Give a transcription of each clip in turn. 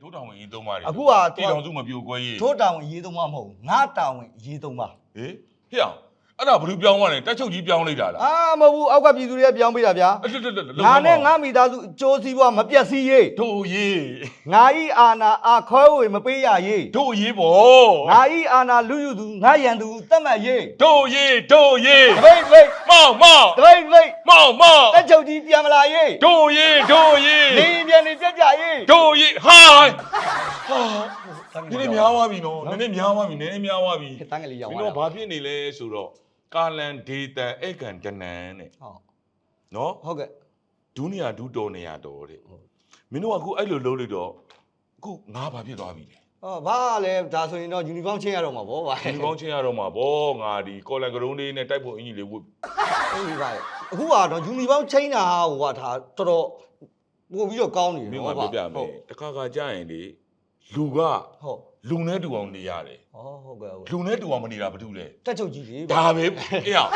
ဒိုးတောင်ဝင်ရေးသုံးပါလေအခုက တီတောင်စုမပြိုကွဲရေးထိုးတောင်ဝင်ရေးသုံးမမဟုတ်ဘူးငါတောင်ဝင်ရေးသုံးပါဟေးဟေ့အောင် အဲ့ဒါဘယ်လိုပြောင်းသွားလဲတက်ချုပ်ကြီးပြောင်းလိုက်တာလားအာမဟုတ်ဘူးအောက်ကပြည်သူတွေကပြောင်းပေးတာဗျာအဲ့တက်တက်တက်ငါနဲ့ငါမိသားစုအကျိုးစီးပွားမပြတ်စည်းရေးတို့ရေးငါဤအာနာအာခွဲဝေမပေးရရေးတို့ရေးပေါ့ငါဤအာနာလူယူသူငါရန်သူတတ်မှတ်ရေးတို့ရေးတို့ရေးတပိတ်ပိတ်မောင်မောင်တပိတ်ပိတ်မောင်မောင်တက်ချုပ်ကြီးပြန်မလာရေးတို့ရေးတို့ရေးနေပြန်နေပြတ်ကြရေးတို့ရေးဟာဟာနည်းနည်းများသွားပြီနော်နည်းနည်းများသွားပြီနည်းနည်းများသွားပြီတန်းကလေးရောက်မသွားင်းတို့ဘာဖြစ်နေလဲဆိုတော့ ကာလန်ဒေတာဧကန်တနန်တဲ့ဟုတ်နော်ဟုတ်ကဲ့ဒုနီယာဒုတော်နေရတော့တဲ့မင်းတို့ကအခုအဲ့လိုလုပ်လိုက်တော့အခုငါဘာဖြစ်သွားပြီလဲဟောဘာလဲဒါဆိုရင်တော့ယူနီဖောင်းချင်းရတော့မှာဗောဗျာဒီကောင်းချင်းရတော့မှာဗောငါဒီကော်လန်ကရုံးလေးနဲ့တိုက်ဖို့အင်ကြီးလေးဝတ်ဟုတ်ပြီဗျာအခုကတော့ယူနီဖောင်းချင်းတာဟိုကဒါတော်တော်ပို့ပြီးတော့ကောင်းနေမတယ်င်းကနော်ပြောပြမဟုတ်ယ်တခါခါကြာရင်လေ လူက ဟုတ် လူနဲ့တူအောင်နေရတယ် ဟောဟုတ်ကဲ့ဟုတ်ကဲ့ လူနဲ့တူအောင်မနေတာဘာလို့လဲ တက်ချုပ်ကြီးလေ ဒါပဲအေးအောင်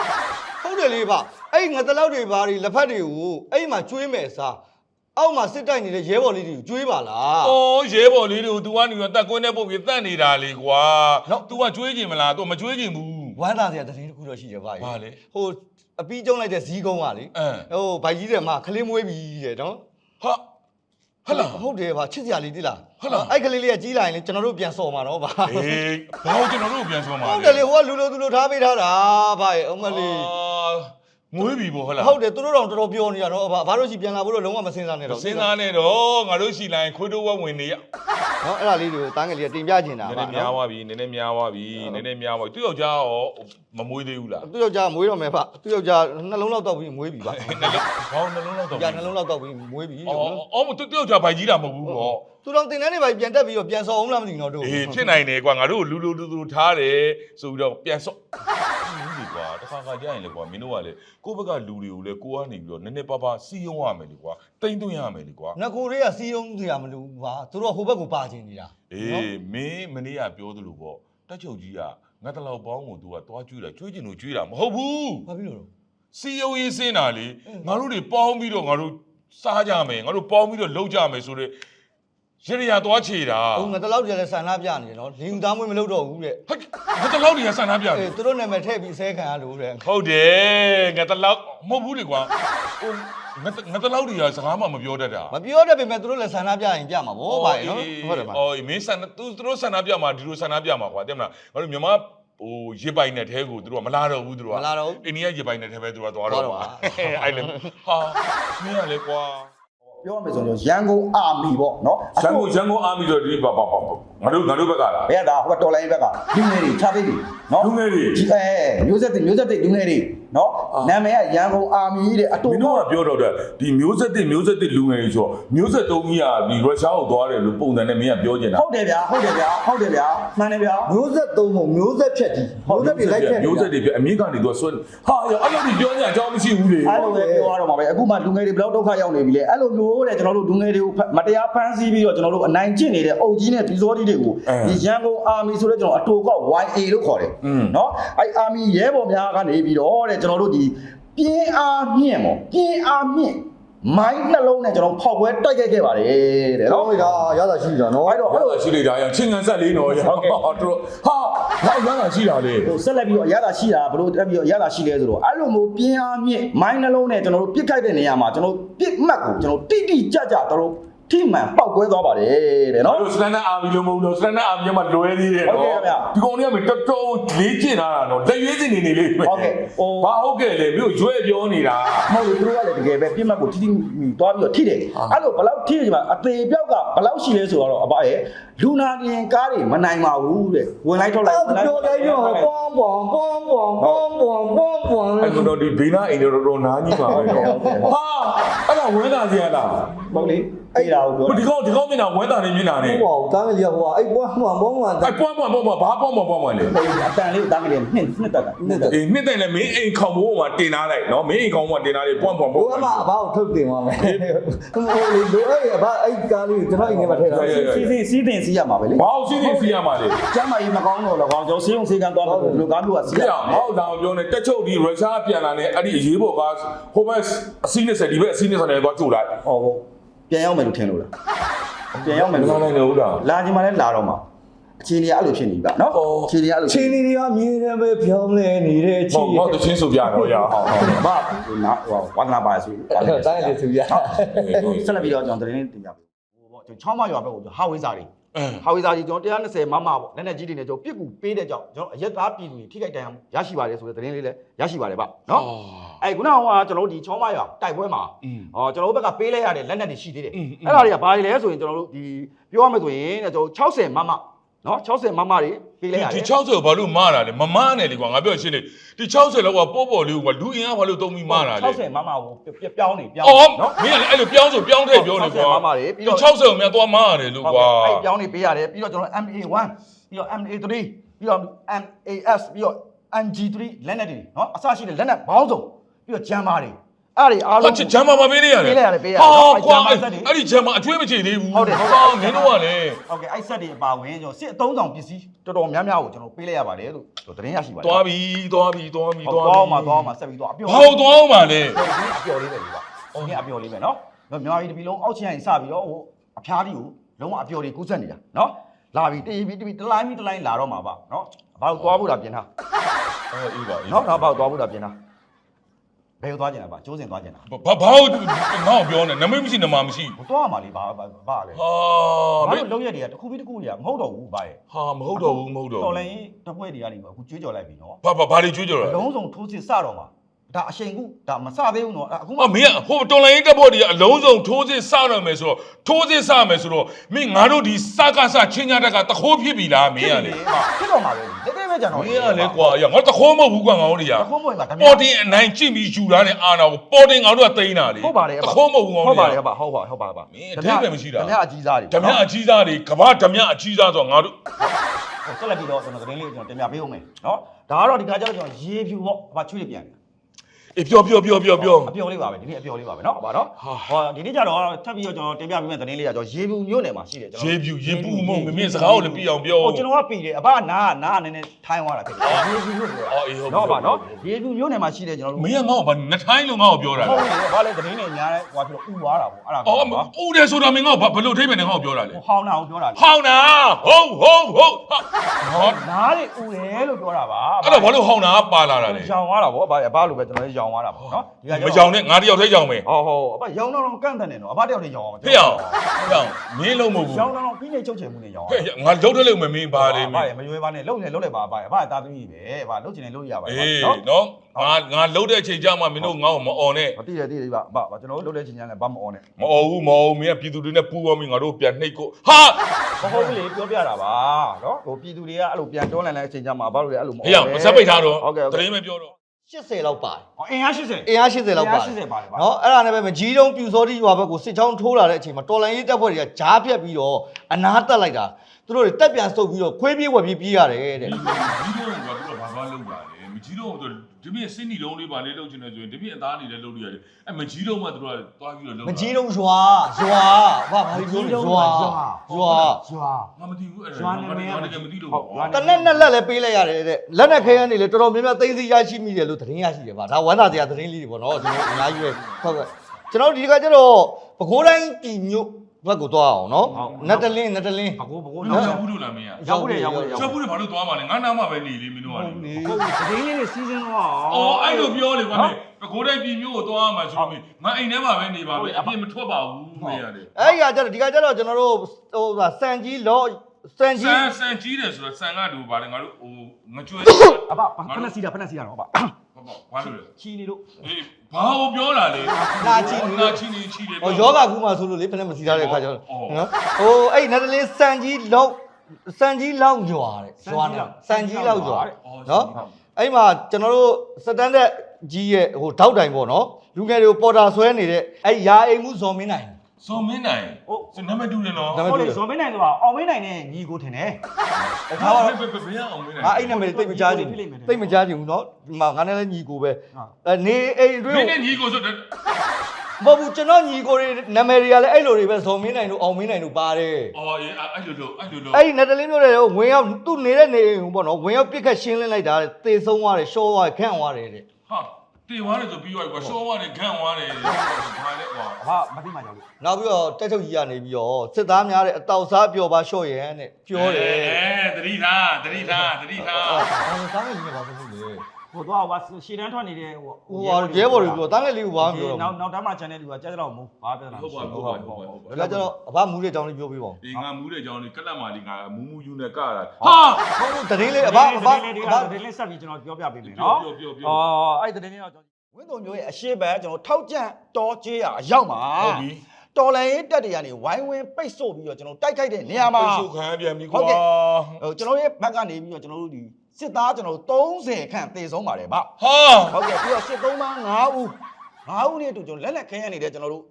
ဟုတ်တယ်လေဗျအဲ့ငါတလောက်တွေဘာတွေလက်ဖက်တွေကိုအဲ့မှာကျွေးမယ်စားအောက်မှာစစ်တိုက်နေတဲ့ရဲဘော်လေးတွေကိုကျွေးပါလား အော်ရဲဘော်လေးတို့ तू ကနေတော့တက်ကွင်းနဲ့ပုတ်ပြီးတတ်နေတာလေကွာ နော် तू ကကြွေးကျင်မလား तू မကြွေးကျင်ဘူး ဝမ်းသာစရာသတင်းတစ်ခုတော့ရှိတယ်ဗျ ဘာလဲ ဟိုအပီးကျုံလိုက်တဲ့ဇီးကုန်းကလေ အင်း ဟိုဗိုက်ကြီးတယ်မှာခလေးမွေးပြီတဲ့နော် ဟာ ဟလာဟုတ်တယ်ဗျချစ်စရာလေးတိလားဟုတ်လားအဲ့ကလေးလေးကကြီးလာရင်လေကျွန်တော်တို့ပြန်စော်မှာတော့ဗျအေးဘာလို့ကျွန်တော်တို့ပြန်ဆုံးမှာလဲဟုတ်တယ်လေဟိုကလူလိုသူလိုထားပေးထားတာဗျအမလေး အာငွေးပြီပေါ့ဟလားဟုတ်တယ်သူတို့တော့တော်တော်ပြောနေတာတော့ဗျဘာလို့ရှိပြန်လာဖို့တော့လုံးဝမစင်စားနဲ့တော့စဉ်းစားနေတော့ငါတို့ရှိလိုင်းခွေးတို့ဝဝင်နေရနော်အဲ့ဒါလေးတွေကိုတန်းငယ်လေးကတင်ပြချင်တာနည်းဗျနည်းများသွားပြီနည်းနည်းများသွားပြီနည်းနည်းများသွားပြီသူ့ယောက်ျားရောမမွေးသေးဘူးလားသူ့ယောက်ျားမွေးတော့မယ်ဗျသူ့ယောက်ျားနှလုံးလောက်တောက်ပြီးမွေးပြီဗျနှလုံးဘောင်းနှလုံးလောက်တော့ကြာနှလုံးလောက်တောက်ပြီးမွေးပြီအော်အော်မသူ့ယောက်ျားဘိုက်ကြီးတာမဟုတ်ဘူးပေါ့သူတော့တင်တန်းနေပါပြန်တက်ပြီးတော့ပြန်စော်အောင်လားမသိဘူးတော့တို့အေးဖြစ်နိုင်တယ်ကွာငါတို့လူလူလူလူထားတယ်ဆိုပြီးတော့ပြန်ဆော့ဘူးလေကွာတခါခါကြာရင်လေကွာမင်းတို့ကလေကိုယ့်ဘက်ကလူတွေကိုလေကိုကနေပြီးတော့နည်းနည်းပါးပါစီးရုံးရမယ်လေကွာတိမ့်သွင်းရမယ်လေကွာငကိုတွေကစီးရုံးစရာမလိုဘူးပါသူတို့ကဟိုဘက်ကိုပါချင်နေတာ အေးမင်းမနေ့ကပြောသလိုပေါ့တက်ချုပ်ကြီးကငါတလောက်ပေါင်းကို तू ကသွားကျွေးတာကျွေးကျင်လို့ကျွေးတာမဟုတ်ဘူးဘာဖြစ်လို့လဲ စီယုံရေးစင်းတာလေအင်းငါတို့တွေပေါင်းပြီးတော့ငါတို့စားကြမယ်ငါတို့ပေါင်းပြီးတော့လှုပ်ကြမယ်ဆိုတော့ ရရရသွားချေတာဟိုငါတလောက်တည်းလဲဆန္ဒပြနေတယ်နော်လင်းသားမွေးမလုပ်တော့ဘူးတဲ့ဟဲ့ငါတလောက်တွေကဆန္ဒပြတအေးယ်သူတို့နာမည်ထည့်ပြီးဆဲခံရလို့တဲ့ဟုတ်တယ်ငါတလောက်မဟုတ်ဘူးလေကွာဟိုငါတငါတလောက်တွေကစကားမှမပြောတတ်တာမပြောတတ်ပေမဲ့သူတို့လည်းဆန္ဒပြရင်ပြမှာဗောပါရဲ့နော်ဟုတ်တယ်ပါအော်မင်းဆန္ဒသူတို့ဆန္ဒပြမှာဒီလိုဆန္ဒပြမှာကွာတဲ့မလားငါတို့မြန်မာဟိုရစ်ပိုင်နဲ့တဲကိုသူတို့ကမလာတော့ဘူးသူတို့ကမလာတော့ဘူးအိန္ဒိယရစ်ပိုင်နဲ့တဲပဲသူတို့ကသွားတော့သွားတော့ပါပါအဲ့လေဟာမင်းကလေကွာ ပြောရမယ်ဆိုရင်ရန်ကုန်အာမီပေါ့နော်ရန်ကုန်ရန်ကုန်အားပြီးတော့ဒီပါပါပါ ငါတို့ငါတို့ဘက်ကလားဘယ်ကဒါဟိုတော်လိုင်းဘက်ကလူငယ်တွေခြားပေးတယ်နော်လူငယ်တွေဒီအဲမျိုးဆက်တွေမျိုးဆက်တွေလူငယ်တွေနော်အာနာမည်ကရန်ကုန်အာမီတဲ့အတူမင်းတို့ကပြောတော့တဲ့ဒီမျိုးဆက်တစ်မျိုးဆက်တစ်လူငယ်တွေဆိုတော့မျိုးဆက်သုံးကြီးကဒီရုရှားကိုသွားတယ်လို့ပုံစံနဲ့မင်းကပြောနေတာဟုတ်တယ်ဗျာဟုတ်တယ်ဗျာဟုတ်တယ်ဗျာမှန်တယ်ဗျာမျိုးဆက်သုံးပုံမျိုးဆက်ဖြတ်ကြီးမျိုးဆက်တွေလိုက်ဖြတ်မျိုးဆက်တွေပြအမေကနေသူကဆွတ်ဟာအဲ့လိုကြီးပြောကြအကြောင်းမရှိဘူးလေအဲ့လိုပဲပြောရတော့မှာပဲအခုမှလူငယ်တွေဘယ်လောက်ဒုက္ခရောက်နေပြီလဲအဲ့လိုမျိုးတဲ့ကျွန်တော်တို့လူငယ်တွေကိုမတရားဖမ်းဆီးပြီးတော့ကျွန်တော်တို့အနိုင်ကျင့်နေတဲ့အုပ်ကြီးနဲ့ဒီဇော်ဒီတွေကိုဒီရန်ကုန်အာမီဆိုတဲ့ကျွန်တော်အတူကောက် YA လို့ခေါ်တယ်နော်အဲ့အာမီရဲဘော်များကနေပြီးတော့တဲ့ကျွန်တော်တို့ဒီပြင်းအားမြင့်ပေါ့ပြင်းအားမြင့်မိုင်းနှလုံးနဲ့ကျွန်တော်ဖောက်ပွဲတိုက်ခဲ့ခဲ့ပါတယ်တဲ့တော့နော်ဒါရတာရှိတာနော်အဲ့တော့အဲ့အဲ့လိုလိုရှိလိုက်တာရချင်းကန်ဆက်လေးနော်ရဟုတ်ကဲ့ဟာတို့ဟာဘာရတာရှိတာလေဟိုဆက်လက်ပြီးတော့အရသာရှိတာဘလို့တက်ပြီးတော့အရသာရှိလဲဆိုတော့အဲ့လိုမျိုးပြင်းအားမြင့်မိုင်းနှလုံးနဲ့ကျွန်တော်တို့ပြစ်ခိုက်တဲ့နေရာမှာကျွန်တော်ပြစ်မှတ်ကိုကျွန်တော်တိတိကျကျကျွန်တော် ထိမှန်ပောက်ကွဲသွားပါတယ်တဲ့နော်နော်တို့စတန်ဒတ်အာမီလို့မဟုတ်တော့စတန်ဒတ်အာမီမှာလွယ်သေးတယ်နော်ဟုတ်ကဲ့ခင်ဗျဒီကောင်တွေကမတော်တော်လေးကျင်လာတာနော်လက်ရွေးစင်နေနေလေးဟုတ်ကဲ့ဟို ဘာဟုတ်ကဲ့လေမြို့ရွဲပြောနေတာ မဟုတ်လို့သူတို့ကလည်းတကယ်ပဲပြစ်မှတ်ကိုထိထိမိသွားပြီးတော့ထိတယ်အဲ့လိုဘယ်လောက်ထိတယ်ဒီမှာအသေးပြောက်ကဘယ်လောက်ရှိလဲဆိုတော့အဘရဲ့လူနာပြင်ကားတွေမနိုင်ပါဘူးတဲ့ဝင်လိုက်ထုတ်လိုက်အဲ့ပြောလိုက်တော့ပေါင်းပေါင်းပေါင်းပေါင်းပေါင်းပေါင်းပေါင်းပေါင်းအဲ့ကတော့ဒီဘေးနာအိမ်တော်တော်နားကြီးပါပဲနော်ဟာအဲ့ဒါဝဲတာစီရလားဟုတ်လေအဲ့ဒါကိုဟိုပြောဒီကောင်ဒီကောင်မျက်နှာဝဲတာနေမျက်နှာနဲ့ပေါင်းတန်းကလေးကဟိုအဲ့ပေါင်းပေါင်းပေါင်းပေါင်းအဲ့ပွားပွားပွားပွားဘာပွားပွားပွားပွားလေဟိုအတန်လေးကိုတားကလေးနှစ်နှစ်တက်တာနှစ်တက်အေးနှစ်တိုင်လည်းမင်းအိမ်ခေါင်ဘိုးမှာတင်ထားလိုက်နော်မင်းအိမ်ခေါင်ဘိုးမှာတင်ထားလိုက်ပွားပွားပွားဘိုးအမအဘောက်ထုတ်တင်သွားမယ်ဟိုလေလိုအဲ့အဘအဲ့ကားလေးကျွန်တော်အိမ်ထဲမှာထည့်ထားတယ်စီစီစီးတင်စီးရမှာပဲလေဘာလို့စီးနေစီးရမှာလဲကျမ်းမာရေးမကောင်းတော့လည်းကောင်းကျွန်တော်ဆေးရုံဆေးကန်းသွားလို့ဒီလိုကားမျိုးကစီးပြရရမဟုတ်တော့ပြောနေတက်ချုပ်ဒီရုရှားပြန်လာနေအဲ့ဒီအရေးပေါ်ကဟိုဘက်အစီး20ဒီဘက်အစီး20နဲ့သွားကြိုလိုက်ဟောဟုတ် ပြန်ရောက်မယ်လို့ထင်လို့လားဟပြန်ရောက်မယ်မလို့နိုင်လို့လားလာချိန်မှလည်းလာတော့မှာအခြေအနေကအဲ့လိုဖြစ်နေပြီနော်အော်အခြေအနေကအဲ့လိုချင်းနေတွေကမြင်တယ်ပဲဖြောင်းလဲနေတဲ့ချီဘောဘောတချင်းဆိုပြတော့ရအောင်ဟုတ်ဟုတ်ဘာနာဟိုဝါသနာပါဆိုတိုင်းလေသူရဆက်လက်ပြီးတော့ကျွန်တော်သတင်းတင်ပြပေးဟိုပေါ့ကျွန်တော်ချောင်းမရွာဘက်ကိုဟာဝေးစာတွေအင်း ဟာဝေစာကြီးကျွန်တော်120မမပေါ့လက်နဲ့ကြီးတွေနဲ့ကျွန်တော်ပြစ်ကူပေးတဲ့ကြောင့်ကျွန်တော်အရက်သားပြည်သူတွေထိခိုက်တန်ရာရရှိပါတယ်ဆိုတဲ့သတင်းလေးလည်းရရှိပါတယ်ဗျနော်အဲခုနကကျွန်တော်တို့ဒီချောမရွာတိုက်ပွဲမှာအော်ကျွန်တော်တို့ဘက်ကပေးလိုက်ရတဲ့လက်နက်တွေရှိသေးတယ်အဲ့ဒါတွေကဘာတွေလဲဆိုရင်ကျွန်တော်တို့ဒီပြောရမယ်ဆိုရင်ကျွန်တော်60မမနော်60မမတွေ ပေးလိုက်ရတယ်ဒီ60ကိုဘာလို့မားတာလဲမမားနဲ့လေကွာငါပြောရှင်းနေဒီ60လောက်ကပေါ့ပေါ့လေးကွာလူအင်အားဘာလို့သုံးပြီးမားတာလဲ60မမကိုပြောင်းနေပြောင်းအော်နော်မင်းကလည်းအဲ့လိုပြောင်းဆိုပြောင်းတဲ့ပြောနေကွာ60မမတွေပြီးတော့ဒီ60ကိုမြန်သွားမားရတယ်လို့ဟုတ်ကွာကဲ့အဲ့ပြောင်းနေပေးရတယ်ပြီးတော့ကျွန်တော် MA1 ပြီးတော့ MA3 ပြီးတော့ MAS ပြီးတော့ MG3 လက်နက်တွေနော်အစရှိတဲ့လက်နက်ဘောင်းစုံပြီးတော့ဂျမ်မာတွေ အဲ့ဒီအားဟာလုံးချမ်းမမပေးနေရတယ်ပေးလိုက်ရတယ်ပေးရတယ်ဟာအဲ့ကွာဂျမ်မာဆက်တွေအဲ့ဒီချမ်းမအကျွေးမချေသေးဘူးဟုတ်တယ်ဟုတ်တယ်ဟာမင်းတို့ကလည်းဟုတ်ကဲ့အဲ့ဆက်တွေအပါဝင်ကျွန်တော်စစ်အသုံးဆောင်ပစ္စည်းတော်တော်များများကိုကျွန်တော်ပေးလိုက်ရပါတယ်လို့ကျွန်တော်သတင်းရရှိပါတယ်သွားပြီသွားပြီသွားပြီဟုတ်သွားပြီသွားအောင်မှာသွားအောင်မှာဆက်ပြီးတော့အပြော်ဘာလို့သွားအောင်ပါလဲဒီအပြော်လေးပဲဒီပါ။ဟုတ်ကဲ့အပြော်လေးပဲနော်။မြန်မာပြည်တစ်ပြည်လုံးအောက်ချမ်းရင်စပြီးတော့ဟိုအဖျားလေးကိုလုံးဝအပြော်လေးကူးဆက်နေတာနော်။လာပြီးတီးပြီးတီးပြီးတလိုင်းပြီးတလိုင်းလာတော့မှာပါနော်။ဘာလို့သွားဖို့တာပြင်တာအော်အေးပါအေးနော်။တော့ဘာလို့သွားဖို့တာပြင်တာ။ ဘယ်ကိုသွားကျင်တာပါ။ကျိုးစင်သွားကျင်တာဘာဘာလို့ငါ့ကိုပြောနေနမိတ်မရှိနမမရှိ။ဟိုသွားမှာလေဘာဘာဘာလဲဟာ။ဘာမင်းလို့လုံးရက်တွေကတစ်ခုပြီးတစ်ခုတွေကမဟုတ်တော့ဘူးဘာရဲ့ဟာမဟုတ်တော့ဘူးမဟုတ်တော့တော်ဘူးလည်းတစ်ပွဲတွေကနေအခုကျွေးကြော်လိုက်ပြီနော်ဘာဘာဘာတွေကြွေးကြ။တာအလုံးစုံထိုးစစ်စတော့မှာဒါအချိန်ကူဒါမစသေးဘူးနော်။အခုမှ အမင်းကဟိုတော်လိုင်းတက်ဖို့ဒီအလုံးစုံထိုးစစ်စရမယ်ဆိုတော့ထိုးစစ်စမယ်ဆိုတော့မင်းငါတို့ဒီစကားစချင်းညာတက်ကတခိုးဖြစ်ပြီလားမင်းကလေ ဖြစ်တော့မှာပဲ။တကယ် ပဲကြံတော့မင်းကလေကွာရငါတခိုးမဟုတ်ဘူးကွာငါတို့တွေကတခုံးမွေမှာဓမြပေါ်တင်အနိုင်ကြည့်ပြီးယူတာနဲ့အာနာကိုပေါ်တင်ငါတို့ကတိန်းတာလေဟုတ်ပါတယ်တခိုးမဟုတ်ဘူးငါဟုတို့တ်တွေကပါတယ်ဟုတ်ပါဟုတ်ပါဟုတ်ပါပါမင်းအဓိပ္ပာယ်မရှိတာဓမြအကြီးစားတွေဓမြအကြီးစားတွေကဘာဓမြအကြီးစားဆိုတော့ငါတို့ဟုတ်ဆက်လက်ပြီးတော့ကျွန်တော်သတင်းလေးကိုကျွန်တော်တင်ပြပေးဦးမယ်နော်ဒါကတော့ဒီကကြတော့ကျွန်တော်ရေဖြူပေါ့အမချွေးပြန်တယ် အေးပြောပြောပြောပြောပြော အပျော်လေးပါပဲဒီနေ့အပျော်လေးပါပဲနော်ဟုတ်ပါနော်ဟောဒီနေ့ကျတော့ထပ်ပြီးတော့ကျွန်တော်တင်ပြပေးမယ့်သတင်းလေးကကျွန်တော်ရေဖြူမြို့နယ်မှာရှိတယ်ကျွန်တော်ရေပြူရေပူမုံမမင်းစကားကိုလည်းပြအောင်ပြောဟိုကျွန်တော်ကပြီတယ်အဘနာကနာကနည်းနည်းထိုင်းသွားတာဖြစ်တယ်ရေဖြူမြို့နယ်အော်အေးဟုတ်ပြီနော်ပါနော်ရေဖြူမြို့နယ်မှာရှိတယ်ကျွန်တော်တို့မင်းကငါ့ကိုဘာနှစ်ထိုင်းလုံးငါ့ကိုပြောတာဟုတ်လဲတယ်ဘာလဲသတင်းတွေအများနဲ့ဟိုဖြစ်တော့ဥသွားတာပေါ့အဲ့ဒါအော်ကောဦးတယ်ဆိုတာမင်းငါ့ကိုဘာဘယ်လိုထိမ့်မယ်နဲ့ငါ့ကိုပြောတာလဲဟိုဟောင်းနာကိုပြောတာလေဟောင်းနာဟုတ်ဟုတ်ဟုတ်ဟာဟောနားလေဥတယ်လို့ပြောတာပါအဲ့တော့ဘာလို့ဟောင်းနာပါလာတာလဲ ရောင်သွားတာဗောဘာဘာလို့ပဲကျွန်တော်လည်းရောင်သွားတာဗောနော်ဒီကမကြောင်နဲ့ငါတယောက်တည်းကြောင်မယ်ဟောဟောအဘရောင်တော့တော့ကန့်တယ်နေနော်အဘတယောက်နဲ့ရောင်အောင်ဖေအောင်ဖေအောင်မင်းလုံးမဟုတ်ဘူးရောင်တော့တော့ပြီးနေချုပ်ချယ်မှုနဲ့ရောင်ဖေငါလုံးတယ်လို့မမင်းပါလေမဘာင်းလဲမရွေးပါနဲ့လုံနေလုံလိုက်ပါအဘအဘတာသမီးပဲဘာလုံချင်တယ်လုံရပါအေးနော်နော်ငါငါလုံးတဲ့အချိန်ကြမှာမင်းတို့ငါ့ကိုမအော်နဲ့မတိရတိရပါဘာကျွန်တော်တို့လုံတဲ့ချင်းချမ်းလည်းဘာမအောင်နဲ့မအော်ဘူးမအော်ဘူးမင်းကပြည်သူတွေနဲ့ပူးပေါင်းပြီးငါတို့ပြန်နှိပ်ကိုဟာမဟုတ်ဘူးလေပြောပြတာပါနော်ဟိုပြည်သူတွေကအဲ့လိုပြန်တွန်းလှန်တဲ့အချိန်ကျမှဘာလို့လဲအဲ့လိုမဖေအောင်မစက်ပိတ်ထားတော့ဟုတ်ကဲ့တရင်မပြောတော့ 80လောက်ပါတယ်ဟောအင်အား80အင်အား80လောက်ပါတယ်80ပါတယ်ပါနော်အဲ့ဒါနဲ့ပဲမကြီးတုံးပြူစောတိရွာဘက်ကိုစစ်ချောင်းထိုးလာတဲ့အချိန်မှာတော်လိုင်းရေးတပ်ဖွဲ့တွေကဂျားပြက်ပြီးတော့အနားတက်လိုက်တာသူတို့တွေတက်ပြန်ဆုပ်ပြီးတော့ခွေးပြေးဝက်ပြေးပြေးရတယ်တဲ့မကြီးတော့ကသူကဘာဘာလုပ်တာလဲမ ကြီးတော့ဆိုဒီပြည့်စင်းနီလုံးလေးပါလေးလုပ်ချင်တယ်ဆိုရင်ဒီပြည့်အသားနေလည်းလုပ်လို့ရတယ်အဲမကြီးတော့မှသူကသွားပြီးတော့လုပ်မကြီးတုံးရွာရွာဘာဘာလို့ပြောလဲရွာရွာရွာငါမသိဘူးအဲ့ဒါရွာနာမည်ကငါတကယ်မသိလို့ဟုတ်ရွာတနက်နဲ့လက်လည်းပေးလိုက်ရတယ်တဲ့လက်နဲ့ခဲရနေလေတော်တော်များများသိသိရရှိမိတယ်လို့သတင်းရရှိတယ်ဗျဒါဝမ်းသာစရာသတင်းလေးတွေပေါ့နော်ကျွန်တော်အများကြီးပဲဟုတ်ကဲ့ကျွန်တော်ဒီကကျတော့ပဲခူးတိုင်းပြည်မြို့ ဘက်ကိုသွားအောင်နော်နတ်တလင်းနတ်တလင်းဘကိုဘကိုဘနော်ယ်လိုလုပ်လာမင်းอ่ะရောက်တယ်ရောက်တယ်ရောက်ချက်ဘူးတွေဘာလို့သွားမှာလဲငါနားမှာပဲနေလေမင်းတို့ကလေဟုတ်တယ်သတင်းလေးတွေစီးစင်းတော့အော်အဲ့လိုပြောလေကွာမင်းပကိုးတိုင်းပြည်မျိုးကိုသွားမှာဆိုတော့မင်းငါအိမ်ထဲမှာပဲနေပါမယ်အပြင်မထွက်ပါဘူးမင်းရတယ်အဲ့ဒီကကျတော့ဒီကကျတော့ကျွန်တော်တို့ဟိုဟာစံကြီးလောစံဆကြီးန်ဆန်ကြီးတယ်ဆိုတော့ဆန်ကတူပါလေငါတို့ဟိုငကြွေးအဘဖက်နဲ့စီးတာဖက်နဲ့စီးတာတော့ အဘဘာဘာလို့လဲချီနေလို့အေးဘာကိုပြောတာလဲနာချီနေနာချီနေချီတယ်ဟိုယောဂကူးမှဆိုလို့လေဖက်နဲ့မစီထားတဲ့ခါကျတော့အော်နော်ဟိုအဲ့နတ်တလင်းစံကြီးလောစံကြီးလောက်ရွာတဲ့ရွာနဲ့စံကြီးလောက်ရွာတဲ့နော်အဲ့မှာကျွန်တော်တို့စတန်ဒတ်ကြီးရဲ့ဟိုထောက်တိုင်ပေါ့နော်လူငယ်တွေကိုပေါ်တာဆွဲနေတဲ့အဲ့ရာအိမ်မှုဇော်မင်းနိုင် ဇော်မင်းနိုင်စနမတူတယ်နော်ဟုတ်လေဇော်မင်းနိုင်ဆိုတာအောင်မင်းနိုင်နဲ့ညီကိုထင်တယ်ဟာဘယ်ဘယ်ဘယ်အောင်မင်းနိုင်ငါအဲ့နာမည်တိတ်မကြားချင်ဘူးတိတ်မကြားချင်ဘူးနော်ဒီမှာငါနဲ့လည်းညီကိုပဲအဲနေအိမ်အတွင်းမင်းကိုနဲ့ညီကိုဆိုတော့မဟုတ်ဘူးကျွန်တော်ညီကိုတွေနာမည်တွေကလည်းအဲ့လိုတွေပဲဇော်မင်းနိုင်တို့အောင်မင်းနိုင်တို့ပါတယ်အော်အေးအဲ့လိုလိုအဲ့လိုလိုအဲ့ဒီနတ်တလင်းမျိုးတွေဝင်ရောက်သူ့နေတဲ့နေအိမ်ကိုပေါ့နော်ဝင်ရောက်ပြစ်ခတ်ရှင်းလင်းလိုက်တာတဲ့သေဆုံးသွားတယ်ရှော့သွားတယ်ခန့်သွားတယ်တဲ့ဟာတ င်သွားတယ်ဆိုပြီးတော့ကွာရှောသွားတယ်ဂန့်သွားတယ်ဘာလဲကွာဟာမသိမှကြောက်လို့နောက်ပြီးတော့တက်ချုပ်ကြီးကနေပြီးတော့စစ်သားများတဲ့အတောက်စားပျော်ပါလျှော့ရန်တဲ့ပြောတယ်အဲတတိထားတတိထားတတိထားအော်သားငယ်လေးကဘာဖြစ်လို့လဲ ဟိုတော့ဟိုရှေ့တန်းထွက်နေတဲ့ဟိုဟိုဟာရဲဘော်တွေပြောသားငယ်လေးကဘာမှမပြောတော့နောက်နောက်တန်းမှာ channel လူကကြက်တော့မဟုတ်ဘာပြောတာဟုတ်ပါဟုတ်ပါဟုတ်ပါဟုတ်ပါဘူးဒါကြတော့အဘမူးတဲ့အကြောင်းလေးပြောပြပါဦးဒီငါမူးတဲ့ကြောင်းလေးကလတ်မာလေးငါမူးမူးယူနဲ့ကတာဟာဟုတ်လို့တရင်လေးအဘအဘဒီလေးအဘဒီလေးဆက်ပြီးကျွန်တော်ပြောပြပေးမယ်ပြောနော်ပြောပြောပြောအော်အဲ့ဒီတင်းလေးတော့ဝင်းတုံမျိုးရဲ့အရှိဘက်ကျွန်တော်ထောက်ကြန့်တော်ကျေးရအရောက်မှာဟုတ်ပြီတော်လန်ရေးတက်တွေကနေဝိုင်းဝန်းပိတ်ဆို့ပြီးတော့ကျွန်တော်တိုက်ခိုက်တဲ့နေရာမှာပိတ်ဆို့ခံပြန်ပြီကွာဟိုကျွန်တော်ရဲ့ဘက်ကနေပြီးတော့ကျွန်တော်တို့ဒီ စစ်သားကျွန်တော်30ခန့်တေဆုံးပါတယ်ဗျဟာဟုတ်ကဲ့ပြီးတော့စစ်သုံးပါ9ဦး9ဦးနဲ့အတူကျွန်တော်လက်လက်ခဲရနေတဲ့ကျွန်တော်တို့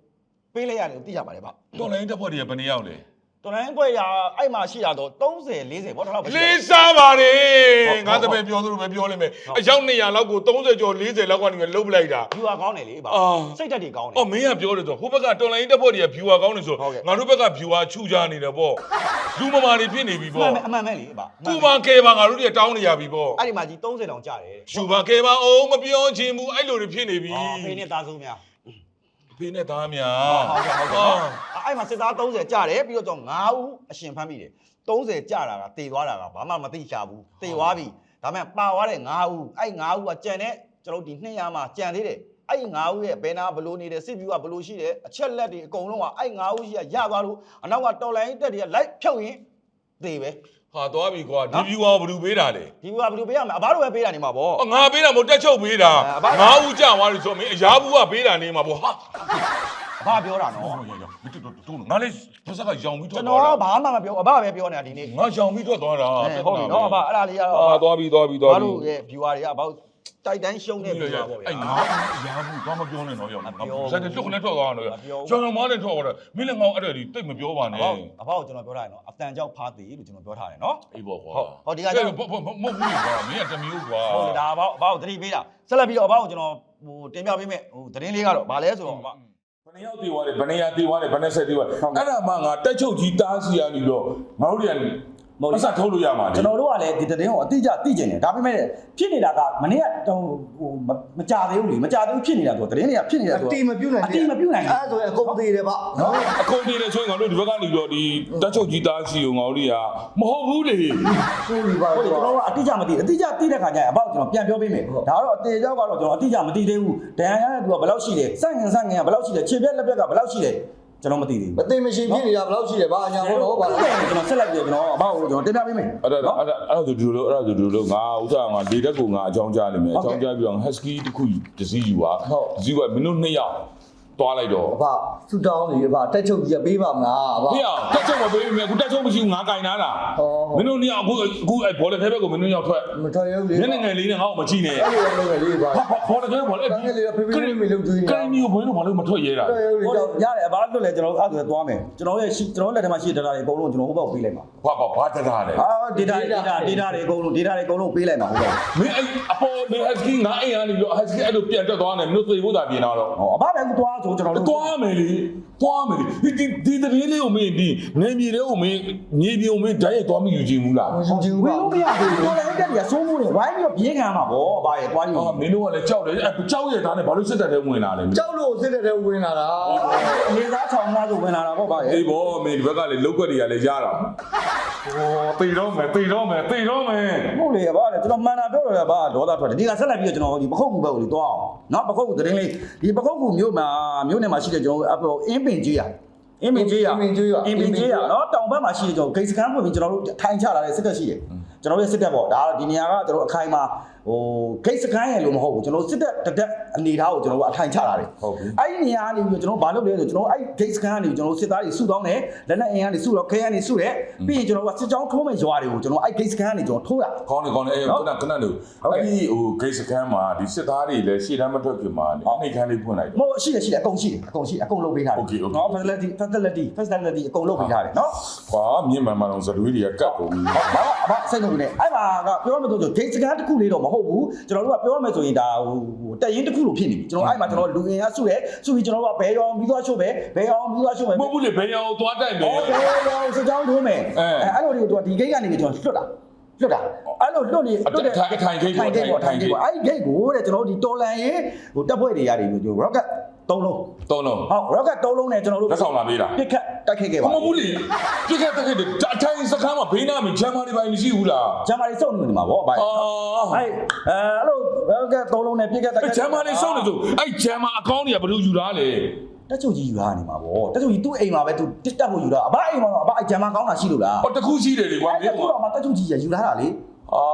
ပေးလိုက်ရတယ်သိရပါတယ်ဗျတော်လိုင်းတက်ဖွဲ့တွေကဘယ်နှယောက်လဲ တော်လိုင်းပွဲရအဲ့မှာရှိတာတော့30 40ဘောတော့လောက်ပဲရှိတယ် လေးစားပါလေဟုတ်ငါတပည့်ပြောသလိုပဲပြောလိမ့်မယ်ဟုတ် အယောက်200လောက်ကို30ကျော်40လောက်ကနေလှုပ်ပလိုက်တာ ယူဟာကောင်းတယ်လေဗျအာ စိတ်တက်တွေကောင်းတယ် အော်မင်းကပြောတယ်ဆိုဟိုဘက်ကတော်လိုင်းတက်ဖွဲ့တွေက viewer ကောင်းနေဆိုဟုတ်ကဲ့ ငါတို့ဘက်က viewer ချူကြနေတယ်ပေါ့လူမမာတွေဖြစ်နေပြီအမှပေါ့န်ပဲအမှန်ပဲလေဗျကိုပါကဲပါငါတို့တွေတောင်းနေရပြီပေါ့အဲ့ဒီမှာကြီး30တောင်ကြတယ်တဲ့ရှူပါကဲပါအောင်မပြောချင်ဘူးအဲ့လိုတွေဖြစ်နေပြီအော်ဖေးနဲ့သားဆုံးများ ဖေးနဲ့သားများဟုတ်ကဲ့ဟုတ်ကဲ့နော်အဲ့မှာစစ်သား30ကြတယ်ပြီးတော့ကျွန်တော်9ဦးအရှင်ဖမ်းမိတယ်30ကြတာကတေသွားတာကဘာမှမသိချဘူးတေသွားပြီဒါပေမဲ့ပါသွားတဲ့9ဦးအဲ့9ဦးကကြံတဲ့ကျွန်တော်ဒီ200မှာကြံသေးတယ်အဲ့9ဦးရဲ့ဘယ်နာဘလို့နေတယ်စစ်ဗျူကဘလို့ရှိတယ်အချက်လက်တွေအကုန်လုံးကအဲ့9ဦးရှိကရသွားလို့အနောက်ကတော်လိုင်းတက်တွေကလိုက်ဖြုတ်ရင်တေပဲ ဟာသွားပြီကွာနော်ဒီ viewer ကိုဘယ်သူပေးတာလဲဒီဗျူကဘလို့ပေးရမလဲအဘတို့ပဲပေးတာနေမှာပေါ့ အော်ငါပေးတာမဟုတ်တက်ချုပ်ပေးတာအဲအဘငါဦးကြသွားပြီဆိုမင်းအရာဘူးကပေးတာနေမှာပေါ့ဟာအဘပြောတာနော်ဟောရရမတူတူတူငါလည်းပါစကရောင်ပြီးထွက်ကျွန်သွားတော်တာဘာမှမပြောအဘပဲပြောနေတာဒီနေ့ငါရောင်ပြီးထွက်သွားတာအဲဟုတ်ပြီနော်အဘအဲ့ဒါလေးကတော့အာသွားပြီသွားပြီသွားဘာပြီ လို့ရဲ့ viewer တွေကဘာလို့ တိုက်တန်းရှုံးနေအဲ့ viewer ပေါ့ဗျာငါအရာဘူးဘာမပြောနဲ့တော့ရောင်မပြောဘူးစက်တက်လွတ်ခနဲ့ထွက်သွားတာတော့မပြောဘူး ကျွန်တော်မောင်းနဲ့ထွက်သွားတာမင်းလည်းငေါအဲ့ဒါဒီတိတ်မပြောပါအနဲ့ဘောအဘောကိုကျွန်တော်ပြောထားတယ်နော်အတန်ကြောက်ဖားသေးလို့ကျွန်တော်ပြောထားတယ်နော် အေးပေါ့ကွာဟုတ်ဟုတ်ဒီကကျတော့မဟုတ်မဟုတ်ဘူးကွာမင်းကတမျိုးကွာဟုတ်လေဒါအဘောအဘောကိုသတိပေးတာဆက်လက်ပြီးတော့အဘောကိုကျွန်တော်ဟိုတင်ပြပေးမယ်ဟိုသတင်းလေးကတော့ဗာလဲဆိုတော့အဘောဘယ်နှယောက်တည်သွားတယ်ဘယ်နှရာတည်သွားတယ်ဘယ်နှဆက်တည်သွားတယ်အဲ့ဒါမှငါတက်ချုပ်ကြီးတားစီရနေတော့ငါတို့တွေက မဆက်ထုတ်လို့ရမှာလေကျွန်တော်တို့ကလည်းဒီသတင်းကိုအတိအကျသိကျင်တယ်ဒါပေမဲ့ဖြစ်နေတာကမနေ့ကဟိုမကြသေးဘူးလေမကြသေးဘူးဖြစ်နေတာဆိုသတင်းတွေကဖြစ်နေတာအဆိုတိမပြုတ်နိုင်အတိမပြုတ်နိုင်ဘူးအဲ့ဒါဆိုရင်အကုန်သေးတယ်ဗျနော်အကုန်တည်တယ်ဆိုရင်ငါတို့ဒီဘက်ကနေပြီးတော့ဒီတက်ချုပ်ကြီးတားစီကိုငါတို့တွေကမဟုတ်ဘူးလေဆိုပြီပါဟုတ်တယ်ကျွန်တော်ကအတိအကျမသိအတိအကျသိတဲ့ခါကျရင်အဘောက်ကျွန်တော်ပြန်ပြောပေးမယ်ဒါကတော့အတေကြောက်ကတော့ကျွန်တော်အတိအကျမသိသေးဘူးဒဏ်ရာရတဲ့သူကဘယ်လောက်ရှိတယ်စန့်ငင်စန့်ငင်ကဘယ်လောက်ရှိတယ်ခြေပြက်လက်ပြက်ကဘယ်လောက်ရှိတယ် ကျွန်တော်မသိသေးမဘူးသိမရှိဖြစ်နေတာဘယ်လောက်ရှိတယ်ဗျအညာဘောတော့ဗျာကျွန်တော်ဆက်လိုက်ပြီးကျွန်တော်အဘောက်ကိုကျွန်တော်တင်ပြပေးမယ်အဲ့ဒါအဲ့ဒါအဲ့ဒါဆိုဒီလိုအဲ့ဒါဆိုဒီလိုငါဥစ္စာငါလေတက်ကိုငါအကြောင်းကြားနေမယ်အကြောင်းကြားပြီးတော့ husky တစ်ခုတစည်းယူပါတစည်းကမင်းတို့နှစ်ယောက် သွားလိုက်တော့ဗျဆူတောင်းနေဗျတက်ချုပ်ကြီးကပေးပါမလားဗျဖေအောင်တက်ချုပ်မပေးဘူးမြခုတက်ချုပ်မရှိဘူးငါကင်နာတာဟောမင်းတို့နှစ်ယောက်အခုအခုအဲ့ဘောလုံးထဲဘက်ကိုမင်းတို့ရောက်ထွက်မထွက်ရဘူးလေညနေငယ်လေးနဲ့ငါ့ကိုမကြည့်နဲ့အဲ့လိုလုပ်ရလေဗျဟာဘောလုံးထဲဘောလုံးတန်းကလေးကဖေးဖေးမေးလို့ကျွေးနေကင်မျိုးဘင်းတို့ဘာလို့မထွက်ရဲတာထွက်ရလေဟုတ်ကြောက်ရတယ်အဘောက်လွတ်လဲကျွန်တော်အဲ့ဒါသွားမယ်ကျွန်တော်ရဲ့ကျွန်တော်လက်ထဲမှာရှိတဲ့ data တွေအကုန်လုံးကျွန်တော်ဟိုဘက်ပေးလိုက်ပါဘာဘာဘာတကားလဲအာ data data data တွေအကုန်လုံး data တွေအကုန်လုံးပေးလိုက်ပါဟုတ်ကဲ့မင်းအဲ့အပေါ်မင်း husky ငါအိမ်ကနေပြီးတော့ husky အဲ့လိုပြန်တက်သွားနေမင်းတို့သိဖို့သာပြင်တော့ဟောအဘပဲကူသွားဆိုကျွန်တော်တို့သွားမယ်လေသွားမယ်လေဒီဒီဒီတရင်လေးကိုမင်းဒီနေမြေလေးကိုမင်းမြေပြင်ကိုမင်းဓာတ်ရိုက်သွားမယူချင်ဘူးလားယူချင်ဝပါင်းလို့မရဘူးတော်လည်းတက်တွေကစိုးမိုးနေဝိုင်းပြီးတော့ပြေးခံရမှာဗောအဘရဲ့သွားယူအော်မင်းတို့ကလည်းကြောက်တယ်အဲကြောက်ရတာနဲ့ဘာလို့စစ်တပ်ထဲဝင်လာလဲကြောက်လို့စစ်တဲ့ဝင်လာတာအနေသားချောင်းသားဆိုဝင်လာတာဗောဗျာရဲ့အေးဘောမင်းဒီဘက်ကလည်းလုတ်ွက်တွေကလည်းရတာဟော တေတော့မယ်တေတော့မယ်တေတော့မယ်ဟုတ်လေဗျာကျွန်တော်မှန်တာပြောတော့ဗျာဒေါသထွက်တယ်ဒီကဆက်လိုက်ပြီးတော့ကျွန်တော်ဒီပခုတ်ကူဘက်ကိုသွားအောင်နော်ပခုတ်ကူသတင်းလေးဒီပခုတ်ကူမြို့မှာမြို့နယ်မှာရှိတဲ့ကျွန်တော်တို့အင်းပင်ကြီးရအင်းပင်ကြီးရအင်းပင်ကြီးရနော်တောင်ဘက်မှာရှိတဲ့ကျွန်တော်ဂိတ်စခန်းဖွင့်ပြီးကျွန်တော်တို့ထိုင်ချလာတဲ့စစ်တပ်ရှိတယ်ကျွန်တော်ရဲ့စစ်တပ်ပေါ့ဒါဒီနေရာကကျွန်တော်အခိုင်မှာ ဟိုဂိတ်စခန်းရလို့မဟုတ်ဘူးကျွန်တော်စစ်တပ်တတက်အနေထားကိုကျွန်တော်ကအထိုင်ချလာတယ်ဟုတ်ပြီအဲ့ဒီနေရာကနေပြီးတော့ကျွန်တော်ဘာလုပ်လဲဆိုကျွန်တော်အဲ့ gate scan ကနေကျွန်တော်စစ်သားတွေစုတောင်းတယ်လက်နက်အင်ကနေစုတော့ခဲကနေစုတယ်ပြီးရင်ကျွန်တော်ကစစ်ကြောင်းထိုးမဲ့ရွာတွေကိုကျွန်တော်အဲ့ gate scan ကနေကျွန်တော်ထိုးတာခေါင်းနေခေါင်းနေအေးခဏခဏလို့အဲ့ဒီဟိုဂိတ်စကန်မှာဒီစစ်သားတွေလည်းရှေ့တန်းမထွက်ခင်မှာနေခန်းလေးဖွင့်လိုက်မဟုတ်ရှိတယ်ရှိတယ်အကုန်ရှိတယ်အကုန်ရှိတယ်အကုန်လုပ်ပေးထားတယ် Okay, okay. နော် facility facility facility အကုန်လုပ်ပေးထားတယ်နော်ကွာမြင့်မှန်မှန်အောင်ဇလွေးတွေကကတ်ကုန်ပြီဘာဘာဘာစိတ်လုံးနေအဲ့မှာကပြောရမယ်ဆိုဆို gate scan တစ်ခုလေးတော့မဟုတ်ဘူးကျွန်တော်တို့ကပြောရမယ်ဆိုရင်ဒါဟိုတက်ရင်တစ်ခုလိုဖြစ်နေပြီကျွန်တော်အဲ့မှာကျွန်တော်လူငင်ရစုတယ်စုပြီးကျွန်တော်တို့ကဘဲရောင်ပြီးသွားရှုပ်ပဲဘဲရောင်ပြီးသွားရှုပ်ပဲမဟုတ်ဘူးလေဘဲရောင်သွားတိုက်မယ်ဟုတ်တယ်ဘဲရောင်စကြောင်းထိုးမယ်အဲ့အဲ့လိုတွေကိုဒီဂိတ်ကနေကျွန်တော်လွတ်တာလွတ်တာအဲ့လိုလွတ်နေလွတ်တဲ့ထိုင်ထိုင်ဂိတ်ထိုင်ဂိတ်ပေါ့ထိုင်ဂိတ်ပေါ့အဲ့ဒီဂိတ်ကိုတဲ့ကျွန်တော်တို့ဒီတော်လန်ရေးဟိုတက်ဖွဲ့တွေရတယ်ပြီးတော့ rocket 3လုံးသုံးလုံးဟုတ် rocket 3လုံးနဲ့ကျွန်တော်တို့လက်ဆောင်လာပေးတာပစ်ခတ်တိုက်ခိုက်ခဲ့မပါမဘူးလေပြစ်ခတ်တက်ခဲ့တယ်အထိုင်စခန်းမှာဘေးနားမှာဂျမ်မာတွေပိုင်းမရှိဘူးလားဂျမ်မာတွေစုံနေမှာပေါ့ဗျာအာအဲ့အဲအဲ့လို rocket 3လုံးနဲ့ပစ်ခတ်တိုက်အဲ့ခိုက်ဂျမ်မာတွေစောင့်နေဆိုအဲ့ဂျမ်မာအကောင့်တွေကဘယ်လိုယူတာလဲတက်ချုပ်ကြီးယူရနေမှာပေါ့တက်ချုပ်ကြီးသူ့အိမ်မှာပဲသူတစ်တက်ဖို့ယူတာအဘအိမ်မှာတော့အဘအဲ့ဂျမ်မာကောင်းတာရှိလို့လားဟောတခုရှိတယ်လေကွာအဲ့ဒါကတော့မှတက်ချုပ်ကြီးယူလာတာလေ အာ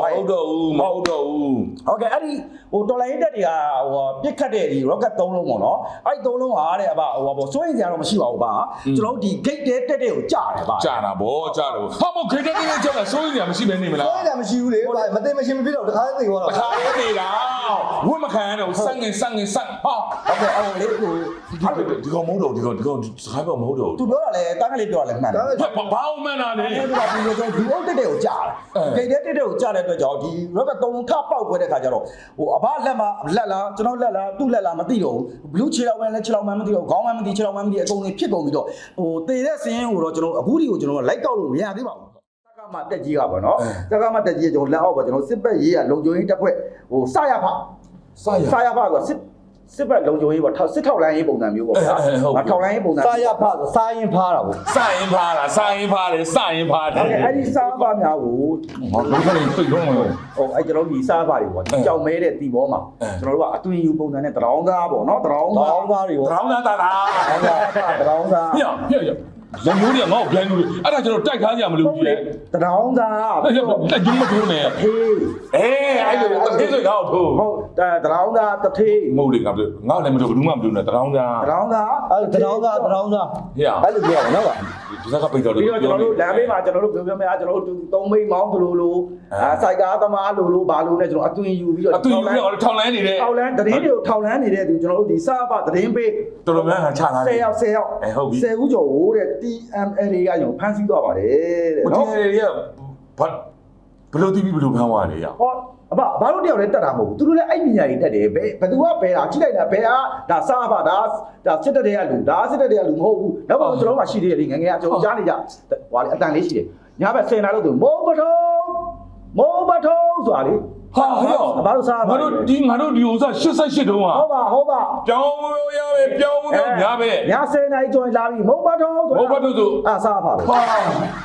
မဟုတ်တော့ဘူးမဟုတ်တော့ဘူးဟုတ်ကဲ့အဲ့ဒီဟိုတော်လိုင်းတက်တွေကဟိုပြစ်ခတ်တဲ့ဒီ rocket 3လုံးပေါ့နော်အဲ့3လုံးဟာတဲ့အဘဟိုပေါ့စိုးရင်ကြတော့မရှိပါဘူးဗျာကျွန်တော်တို့ဒီ gate တဲတက်တဲ့ကိုကြားတယ်ဗျာကြာတာဗောကြာတော့ဟာမခေတ္တတည်းကြာတာစိုးရင်မရှိဘဲနေမလားအဲ့ဒါမရှိဘူးလေဗာမသိမရှင်းမဖြစ်တော့တခါသိသွားတတော့ခါလေးနေတာဝတ်မခံရတော့စက်ငင်စက်ငင်စက်ဟာဟုတ်ကဲ့အဲ့ဟိုလေဟိုဒီကောင်မဟုတ်တော့ဒီကောင်ဒီကောင်စကားပြောမဟုတ်တော့သူပြောတာလဲတားကလေးပြောတာလဲမှန်တယ်ဘာဘာအောင်မှန်းတာလဲအဲ့ဒါကဒီလိုကျွန်တော်ဒီအုတ်တက်တဲ့ကိုကြားတယ် gate တဲတက်တဲ့ကိုကြားတဲ့အတွက်ကြောင့်ဒီ rocket 3လုံးထပေါက်ခွဲတဲ့ခါကျတော့ဟိုအဘလက်မှာလက်လားကျွန်တော်လက်လားသူ့လက်လားမသိတော့ဘူး blue ခြေလောက်မှန်းလဲခြေလောက်မှန်းမသိတော့ခေါင်းမှန်းမသိခြေလောက်မှန်းမသိအကုန်လုံးဖြစ်ကုန်ပြီးတော့ဟိုတည်တဲ့စင်းကိုတော့ကျွန်တော်အခုဒီကိုကျွန်တော်လိုက်ကောက်လို့မရသေးပါဘူးတက္က မတက်ကြီးကပေါ့နော်တက္ကမတက်ကြီးကကျွန်တော်လက်အောက်ပါကျွန်တော်စစ်ဘက်ရေးကလုံခြုံရေးတပ်ဖွဲ့ဟိုစရဖစရစရဖကစစ်စစ်ဘက်လုံခြုံရေးပေါ့ထောက်စစ်ထောက်လိုင်းရေးပုံစံမျိုးပေါ့ဗျာအဲအဲဟုတ်ပြီထောက်လိုင်းရေးပုံစံစာရဖဆိုစာရင်ဖားတာပေါ့စရင်ဖားတာစရင်ဖားတယ်စရင်ဖားတယ်ဟုတ်ကဲ့အဲ့ဒီစားပါများကိုဟောလုံးခလေးသိတော့မလို့ဟိုအဲ့ကျွန်တော်ဒီစားပါတွေပေါ့ဒီကြောင်မဲတဲ့တီဘောမှာအဲကျွန်တော်တို့ကအသွင်ယူပုံစံနဲ့တရောင်းသားပေါ့နော်တရောင်းတောသားင်းသားတွေပေါ့တောင်းတာတာတာတရောင်းသားညညည လမ်းမျိုးတွေကငေါ့ပြန်လို့အဲ့ဒါကျွန်တော်တိုက်ခါကြမလို့ကြီးလေတရောင်းသားအဲ့ဒါတက်ကျွန်းမထိုးနဲ့ဟေးအေးအဲ့လိုတစ်ခေတ်ဆိုတော့ထိုးဟုတ်တရောင်းသားတထေးမဟုတ်လေငါပြောငါလည်းမထိုးဘူးမှမထိုးနဲ့တောင်းတာတရောင်းသားအဲ့တောင်းသားတောင်းသားဟေ့အဲ့လိုပြောတာနော်ဗျာဒီစကားပိတ်တော့ပြီးတော့ကျွန်တော်တို့လမ်းဘေးမှာကျွန်တော်တို့ပြောပြောများကျွန်တော်တို့သုံးမိမောင်းသလိုလိုအဲစိုက်ကားသမားလိုလိုဘာလိုနဲ့ကျွန်တော်အသွင်ယူပြီးတော့အတူယူပြီးတော့ထောင်လန်းနေတဲ့ထောက်လန်းတရင်တွေကိုထောက်လန်းနေတဲ့သူကျွန်တော်တို့ဒီစာပတရင်ပေးတော်တော်များများချထားတယ်10ယောက်10ယောက်အဲဟုတ်ပြီ10ဦးကျော်ဟိုတဲ့ TML တွေကကျွန်တော်ဖမ်းဆီးသွားပါတယ်တဲ့ဟိုနော်ဒီရဘာဘလို့တီးပြီးဘလို့ဖမ်းသွားတယ်ရဟောအဘဘာလို့တယောက်လဲတက်တာမဟုတ်ဘူးသူတို့လည်းအဲ့ပညာကြီးတက်တယ်ဘယ်ဘယ်သူကဘယ်ဟာကြည့်လိုက်တာဘယ်ဟာဒါစာပါဒါဒါစစ်တပ်တွေကလူဒါစစ်တပ်တွေကလူမဟုတ်ဘူးနောက်တော့ကျွန်တော်မှရှိသေးတယ်ဒီငငယ်ကကျွန်တော်ကြားနေကြဟွာလေအတန်လေးရှိတယ်ညဘက်10နာရီလို့သူမိုးပထုံးမိုးပထုံးဆိုတာလေ ဟာဟေ့ဘာလို့စားပါငါတို့ဒီငါတို့ဒီဥစ္စာ88တုန်းကဟုတ်ပါဟုတ်ပါပြောင်းရပဲပြောင်းလို့ညာပဲည10နာရီကျော်လာပြီမိုးပထုံးဘုဘတို့ဆိုအာစားပါပဲဟာ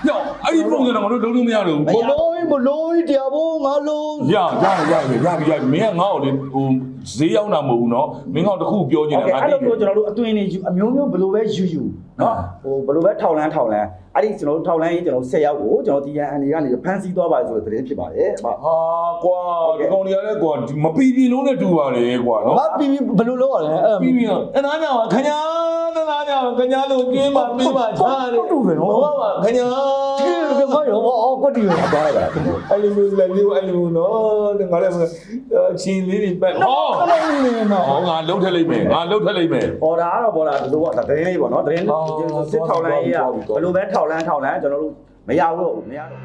ညအဲ့ဒီပုံစံတော့ငါတို့လုံးလို့မရတော့ဘဘူးလို့ဘလို့တရားဘုံငါလုံးရရရရရရမင်းကငါ့ကိုလေဟို ဈေးရောက်တာမဟုတ်ဘူးเนาะမင်းကတခုပြောချင် ဟုတ် တယ် ကဲ့ ငါ အဲ့ တိ လိုမျိုးကျွန်တော်တို့အတွင်းနေယူအမျိုးမျိုးဘယ်လိုပဲယူယူเนาะဟိုဘယ်လိုပဲထောက်လန်းထောက်လန်းအဲ့ဒီကျွန်တော်တို့ထောက်လန်းရေးကျွန်တော်10ယောက်ကိုကျွန်တော် TNN တွေကနေဖမ်းဆီးသွားပါဆိုတဲ့သတင်းဖြစ်ပါတယ်ဟုတ် ဟာကွာဒီကောင်တွေကလည်းကွာမပီပီလုံးနဲ့တူပါလေကွာเนาะ ဘာပြီးပြီးဘလို့လောက်ရလဲအဲ့ ပြီးပြီနော်အနားညမှာခညာတနာညမှာခညာလို့ကျင်းပါပြင်းပါချားတယ်ဟုတ်ပါခညာ ဒီကမရောအော် ကိုတီရောသွားလိုက်တာအဲ့လိုမျိုးလည်းလေးအဲ့လိုနော်ငါလည်းချင်းလေးတွေပတ်ဟောအဲ့လိုနေနော်ဟောငါလှုပ်ထက်လိုက်မယ်ငါလှုပ်ထက်လိုက်မယ်အော်ဒါကတော့ပေါ်လာဒီလိုပေါ့ဒါသတင်းလေးပေါ့နော်သတင်းစစ်ထောက်လန်းရေးကဘယ်လိုပဲထောက်လန်းထောက်လန်းကျွန်တော်တို့မရဘူးတော့မရတော့